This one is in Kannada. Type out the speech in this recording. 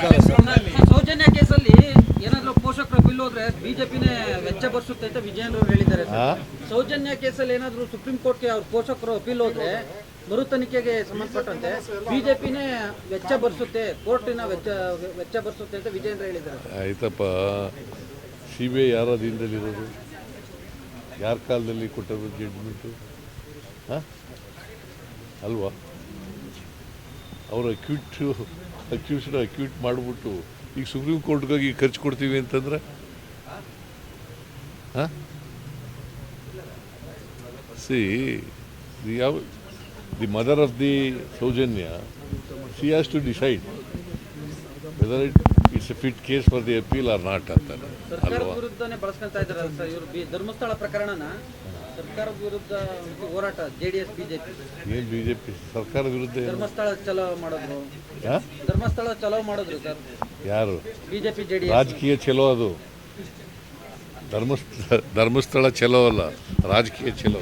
ಸೌಜನ್ಯ ಕೇಸಲ್ಲಿ ಏನಾದ್ರು ಪೋಷಕರ ಬಿಲ್ ಹೋದ್ರೆ ಬಿಜೆಪಿನೇ ವೆಚ್ಚ ಬರ್ಸುತ್ತೆ ಅಂತ ವಿಜಯನ್ ಅವರು ಹೇಳಿದ್ದಾರೆ. ಸೌಜನ್ಯ ಕೇಸಲ್ಲಿ ಏನಾದ್ರು ಸುಪ್ರೀಂ ಕೋರ್ಟ್ಗೆ ಅವ್ರ ಪೋಷಕರು ಅಪೀಲ್ ಹೋದ್ರೆ ಮರು ತನಿಖೆಗೆ ಸಂಬಂಧಪಟ್ಟಂತೆ ಬಿಜೆಪಿನೇ ವೆಚ್ಚ ಬರ್ಸುತ್ತೆ ಕೋರ್ಟಿನ ವೆಚ್ಚ ವೆಚ್ಚ ಬರ್ಸುತ್ತೆ ಅಂತ ವಿಜಯೇಂದ್ರ ಹೇಳಿದ್ದಾರೆ. ಆಯ್ತಪ್ಪ. ಸಿ ಬಿ ಐ ಯಾರ ಅಧೀನದಲ್ಲಿರೋದು? ಯಾರ ಕಾಲದಲ್ಲಿ ಕೊಟ್ಟರು ಜಡ್ಜ್ಮೆಂಟು ಹಾಂ ಅಲ್ವಾ? ಅವರು ಅಕ್ಯೂಟ್ ಅಕ್ಯೂಷನ್ ಅಕ್ಯೂಟ್ ಮಾಡಿಬಿಟ್ಟು ಈಗ ಸುಪ್ರೀಂ ಕೋರ್ಟ್ಗಾಗಿ ಖರ್ಚು ಕೊಡ್ತೀವಿ ಅಂತಂದ್ರೆ? ಹಾಂ? ಸಿ ದಿ ಯಾವ the mother of the Soujanya she has to decide whether it it's fit case for the appeal or not ಅಂತ ಅಲ್ವಾ? ವಿರುದ್ಧನೇ ಬಳಸ್ಕೊಂತ ಇದ್ದಾರೆ ಸರ್ ಇವರು? ಧರ್ಮಸ್ಥಳ ಪ್ರಕರಣನ ಸರ್ಕಾರದ ವಿರುದ್ಧ ಹೋರಾಟ ಜೆಡಿಎಸ್ ಬಿಜೆಪಿ ಏನು ಬಿ ಜೆ ಪಿ ಸರ್ಕಾರ ವಿರುದ್ಧ ಧರ್ಮಸ್ಥಳ ಚಲೋ ಮಾಡಿದ್ರು? ಧರ್ಮಸ್ಥಳ ಚಲೋ ಮಾಡಿದ್ರು ಸರ್. ಯಾರು? ಬಿಜೆಪಿ ಜೆಡಿಎಸ್ ರಾಜಕೀಯ ಚಲೋ ಅದು. ಧರ್ಮಸ್ಥಳ ಧರ್ಮಸ್ಥಳ ಚಲೋ ಅಲ್ಲ ರಾಜಕೀಯ ಚಲೋ.